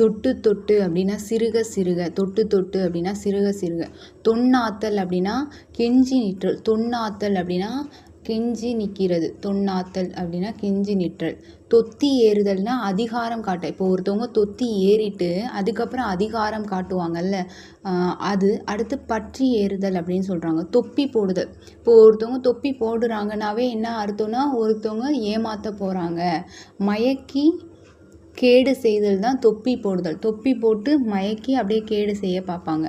தொட்டு தொட்டு அப்படின்னா சிறுக சிறுக தொட்டு தொட்டு அப்படின்னா சிறுக சிறுக. தொன்னாத்தல் அப்படின்னா கெஞ்சி நிற்றல். தொன்னாத்தல் அப்படின்னா கெஞ்சி நிற்கிறது. தொன்னாத்தல் அப்படின்னா கெஞ்சி நிற்றல். தொத்தி ஏறுதல்னா அதிகாரம் காட்ட. இப்போ ஒருத்தவங்க தொத்தி ஏறிட்டு அதுக்கப்புறம் அதிகாரம் காட்டுவாங்கல்ல அது அடுத்து பற்றி ஏறுதல் அப்படின்னு சொல்கிறாங்க தொப்பி போடுதல். இப்போ ஒருத்தவங்க தொப்பி போடுறாங்கனாவே என்ன அர்த்தம்னா ஒருத்தவங்க ஏமாற்ற போகிறாங்க மயக்கி கேடு செய்தல் தான் தொப்பி போடுதல். தொப்பி போட்டு மயக்கி அப்படியே கேடு செய்ய பார்ப்பாங்க.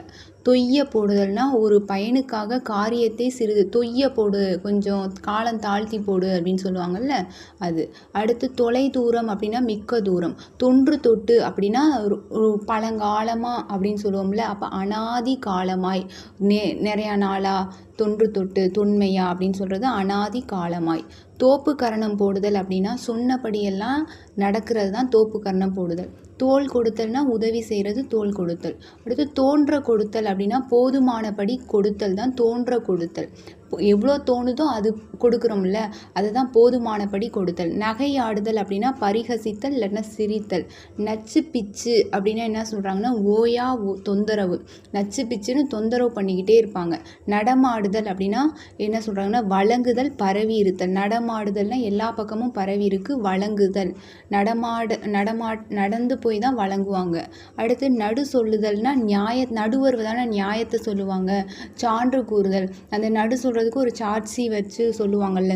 தொய்ய போடுதல்னால் ஒரு பயனுக்காக காரியத்தை சிறிது தொய்ய போடு கொஞ்சம் காலம் தாழ்த்தி போடு அப்படின்னு சொல்லுவாங்கள்ல அது. அடுத்து தொலை தூரம் அப்படின்னா மிக்க தூரம். தொன்று தொட்டு அப்படின்னா பழங்காலமாக அப்படின்னு சொல்லுவோம்ல அப்போ அனாதி காலமாய். நே நிறையா நாளாக தொன்று தொட்டு தொன்மையா அப்படின்னு சொல்கிறது அனாதி காலமாய். தோப்பு கரணம் போடுதல் அப்படின்னா சொன்னபடியெல்லாம் நடக்கிறது தான் தோப்பு கரணம் போடுதல். தோல் கொடுத்தல்னா உதவி செய்கிறது தோல் கொடுத்தல். அடுத்து தோன்ற கொடுத்தல் அப்படின்னா போதுமானபடி கொடுத்தல் தான் தோன்ற கொடுத்தல். எவ்வளோ தோணுதோ அது கொடுக்குறோம்ல அதுதான் போதுமானபடி கொடுத்தல். நகையாடுதல் அப்படின்னா பரிகசித்தல் இல்லைன்னா சிரித்தல். நச்சு பிச்சு அப்படின்னா என்ன சொல்கிறாங்கன்னா ஓயா தொந்தரவு. நச்சு பிச்சுன்னு தொந்தரவு பண்ணிக்கிட்டே இருப்பாங்க. நடமாடுதல் அப்படின்னா என்ன சொல்கிறாங்கன்னா வழங்குதல் பரவி இருத்தல். நடமாடுதல்னால் எல்லா பக்கமும் பரவி இருக்கு வழங்குதல். நடமாடு நடமா நடந்து போய் தான் வழங்குவாங்க. அடுத்து நடு சொல்லுதல்னா நியாய நடுவர் தானே நியாயத்தை சொல்லுவாங்க. சான்று கூறுதல். அந்த நடு சொல்கிற சொல்கிறதுக்கு ஒரு சாட்சி வச்சு சொல்லுவாங்கள்ல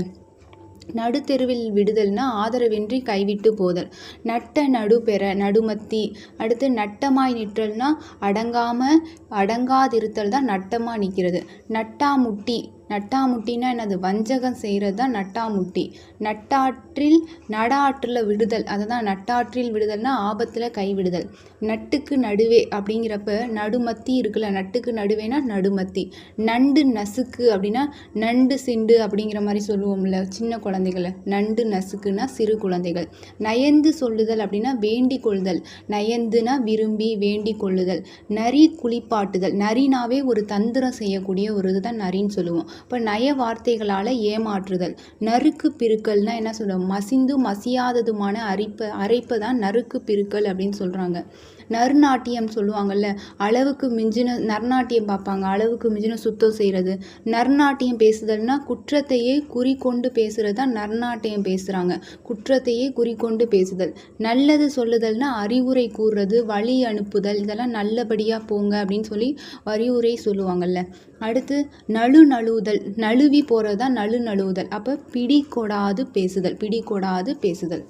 நடுத்தெருவில் விடுதல்னா ஆதரவின்றி கைவிட்டு போதல். நட்ட நடு பெற நடுமத்தி. அடுத்து நட்டமாய் நிற்றல்னா அடங்காமல் அடங்காதிருத்தல் தான் நட்டமாக நிற்கிறது நட்டாமுட்டி நட்டாமுட்டினா என்னது? வஞ்சகம் செய்கிறது தான் நட்டாமுட்டி. நட்டாற்றில் நடாற்றில் விடுதல். அதை தான் நட்டாற்றில் விடுதல்னா ஆபத்தில் கைவிடுதல் நட்டுக்கு நடுவே அப்படிங்கிறப்ப நடுமத்தி இருக்குல்ல நட்டுக்கு நடுவேனா நடுமத்தி. நண்டு நசுக்கு அப்படின்னா நண்டு சிண்டு அப்படிங்கிற மாதிரி சொல்லுவோம்ல சின்ன குழந்தைகளை. நண்டு நசுக்குன்னா சிறு குழந்தைகள். நயந்து சொல்லுதல் அப்படின்னா வேண்டி கொள்ளுதல். நயந்துனா விரும்பி வேண்டி கொள்ளுதல். நரி குளிப்பாட்டுதல். நரினாவே ஒரு தந்திரம் செய்யக்கூடிய ஒரு இதுதான் நரின்னு சொல்லுவோம். இப்போ நய வார்த்தைகளால் ஏமாற்றுதல். நறுக்கு பிறுக்கல்னால் என்ன சொல்கிறோம் மசிந்து மசியாததுமான அரிப்பை அரைப்பை தான் நறுக்கு பிறுக்கல் அப்படின்னு சொல்கிறாங்க நர்நாட்டியம் சொல்லுவாங்கள்ல அளவுக்கு மிஞ்சின நர்நாட்டியம் பார்ப்பாங்க அளவுக்கு மிஞ்சின சுத்தம் செய்கிறது நர்நாட்டியம் பேசுதல்னா குற்றத்தையே குறிக்கொண்டு பேசுகிறது தான் நர்நாட்டியம் பேசுகிறாங்க குற்றத்தையே குறிக்கொண்டு பேசுதல். நல்லது சொல்லுதல்னா அறிவுரை கூறுறது வழி அனுப்புதல் இதெல்லாம் நல்லபடியாக போங்க அப்படின்னு சொல்லி அறிவுரை சொல்லுவாங்கள்ல அடுத்து நழு நழுவுதல். நழுவி போகிறது தான் நழு நழுவுதல். அப்போ பிடி கொடாது பேசுதல். பிடி கொடாது பேசுதல்.